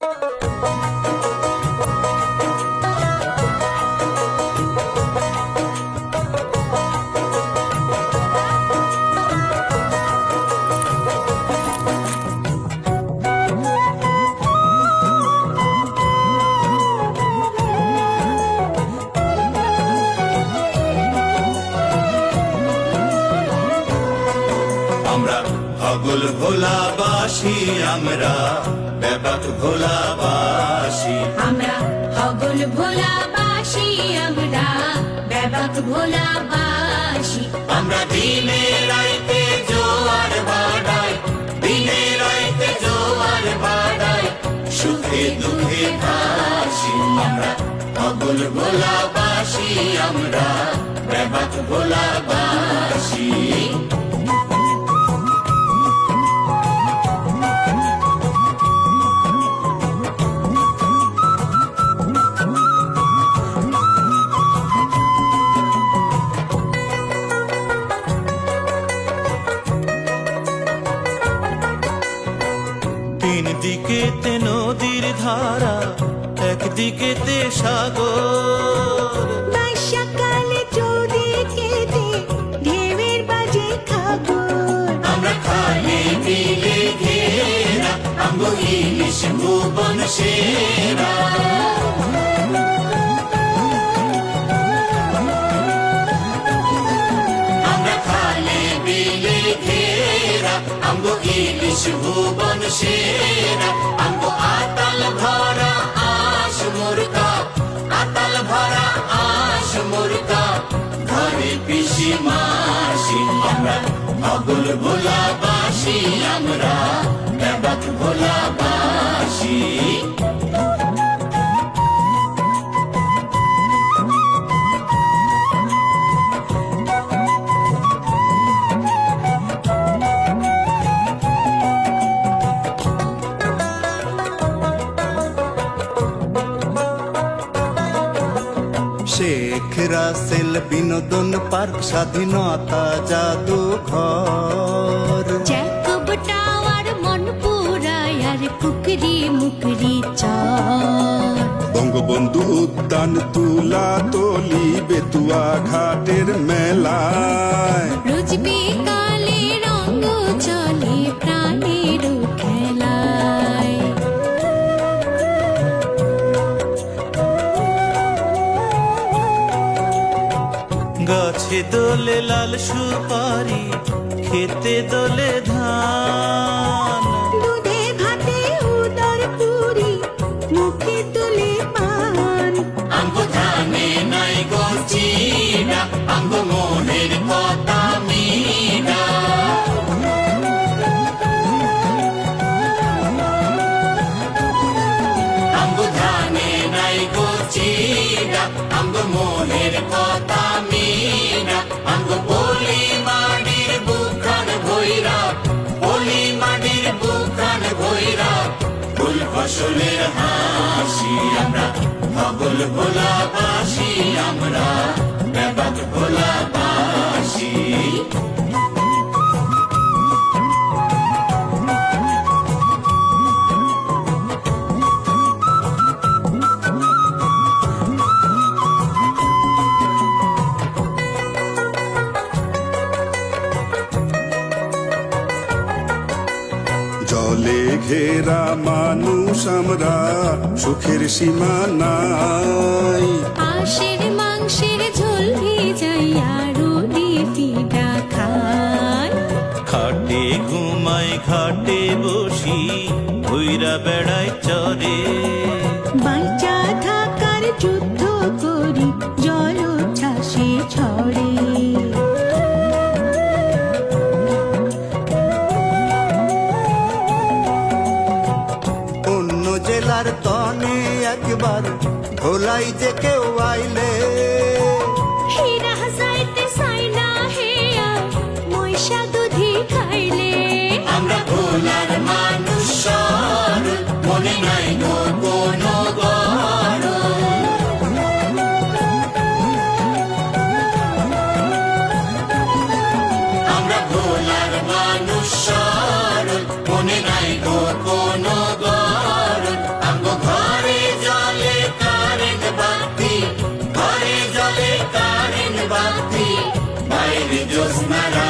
আমরা হগল ভোলাবাসী আমরা ব্যাপক ভোলাবাসী। আমরা হগল ভোলাবাসী আমরা ব্যাপক ভোলাবাসী। আমরা দিনে রাইতে জোয়ার বাড়াই দিনে রাইতে জোয়ার বাড়াই সুখে দুঃখে ভাসি। আমরা হগল ভোলাবাসী আমরা ব্যাপক ভোলাবাসী। তিন দিকেতে নদীর ধারা একদিকেতে সাগর। বর্ষাকালে চৌদিকেতে ঢেউয়ের বাজে খাগর। আমরা খালি বিলে ঘেরা আঙ্গ ইলিশ ভুবন আঙ্গ ইলিশ ভুবন সেরা আঙ্গ আতাল ভরা আশ মুরকা আতাল ভরা আশ মুরকা ঘরে পিসি মাসি আমরা ভোলা বাসি রাসেল বিনোদন পার্ক স্বাধীনতা জাদুঘর। জ্যাকব টাওয়ার মনপুরায় আর পুকরি মুকরি চর। বঙ্গবন্ধু উদ্যান তুলা তলি বেতুয়া ঘাটের মেলায়। রোজ বিকালে রঙ্গ চলে দোলে লাল সুপারি খেতে দোলে ধান। দুধে ভাতে উদর পুরি মুখে তুলে পান। আঙ্গ ধানে নাই গো চিনা আঙ্গ মনের কথা মিনা। আঙ্গ ধানে নাই গো চিনা আঙ্গ মনের কথা ফসলের হাসি আমরা। ভগল ভোলা বাসি আমরা। ব্যাপক ভোলাবাসি জলে ঘেরা মানুষ আমরা সুখের সীমা নাই। আশের মাংসের ঝোল পিঠা খায় খাটে ঘুমাই ঘাটে বসি ভৈরা বেড়ায় চরে। তনে একবার ভোলাই যে কেউ আইলে। হেয়া আমরা ভোলার মানুষ মনে নাই কোনো Dios naranja.